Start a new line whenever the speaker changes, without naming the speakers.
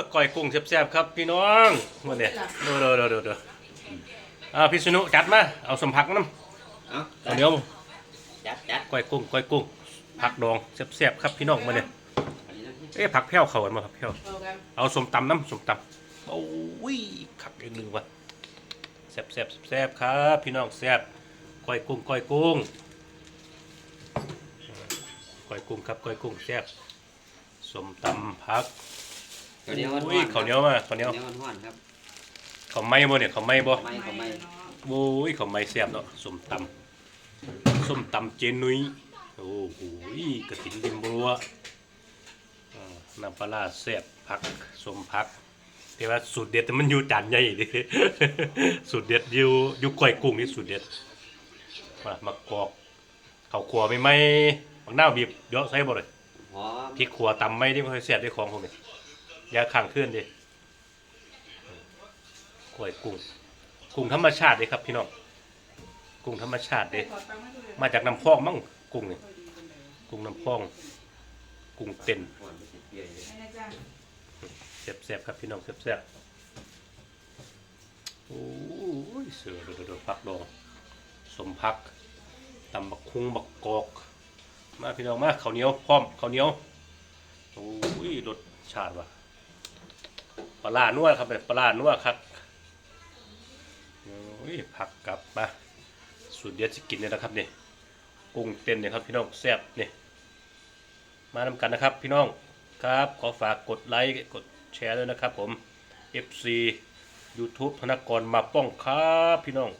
ยก้อยกุ้งแซ่บๆครับพี่น้องมาเนี่ยดูดูดูดูดูอ่าพี่สนุจัดมา เอาสมผักน้ำ
เอา
เอาเดี๋ยว
จัดจัด
ก้อยกุ้งก้อยกุ้ง ผักดองแซ่บๆครับพี่น้องมาเนี่ย
อันนี้นะ
เอ๊ะผักแพ้วเขากันมาครับแพ้ว
เอากัน
เอาสมตำน้ำสมตำโอ้ยขักอีกหนึ่งว่ะแซ่บแซ่บแซ่บครับ พี่น้องแซ่บก้อยกุ้งก้อยกุ้งก้อยกุ้งครับก้อยกุ้งแซ่บสมตำผัก
ข้าวเหนียว
อุ้ยข้าวเหนียวมาข้าวเหนียว
ข้าวเหนียวห้อนๆครับ
ข้าวไหม้บ่เนี่ยข้าวไหม้บ่
ไม่เขาไม่
โอ้ยข้าวไหม้แซ่บเนาะสมตำส้มตำเจนุ้ยโอ้โหกระถิ่นริมบัวอ่าน้ำปลาร้าแซ่บผักสมผักแต่ว่าสูตรเด็ดมันอยู่จานใหญ่ดิ สูตรเด็ดอยู่อยู่ก้อยกุ้งนี่สูตรเด็ดมามากอกข้าวขัวไม่ไหม่บักนาวบีบเยอะใส่บ่เลย
หอม
พริกขัวตำไม่ที่มันค่อยแซ่บได้ของพวกนี้ อยาข้างขึ้นดิก้อยกุ้งกุ้งธรรมชาติเลยครับพี่น้องกุ้งธรรมชาติเด้
ขอตังค์ให้ดูเลย
มาจากน้ำพองมั้งกุ้งนี่กุ้งน้ำพอง กุ้งเต้น
หอนไม่ติดเปียเลย
ให้นะจ๊ะ
แซ่บๆครับพี่น้องแซ่บๆโอ้ยเสือดูดูพักดองสมพักตำบักคุงบักกอก มาพี่น้องมาข้าวเหนียวพร้อมข้าวเหนียวโอ้ยรสชาติว่ะ ลาดนัวครับเป็นปลาดนัวครับอุ้ยผักกลับมาสูตรเด็ดสิกินเนี่ยนะครับนี่กุ้งเต้นเนี่ยครับพี่น้องแซ่บนี่มาทำกันนะครับพี่น้องครับ ขอฝากกดไลค์กดแชร์ด้วยนะครับผม FC YouTube ธนกรมาป้องครับพี่น้อง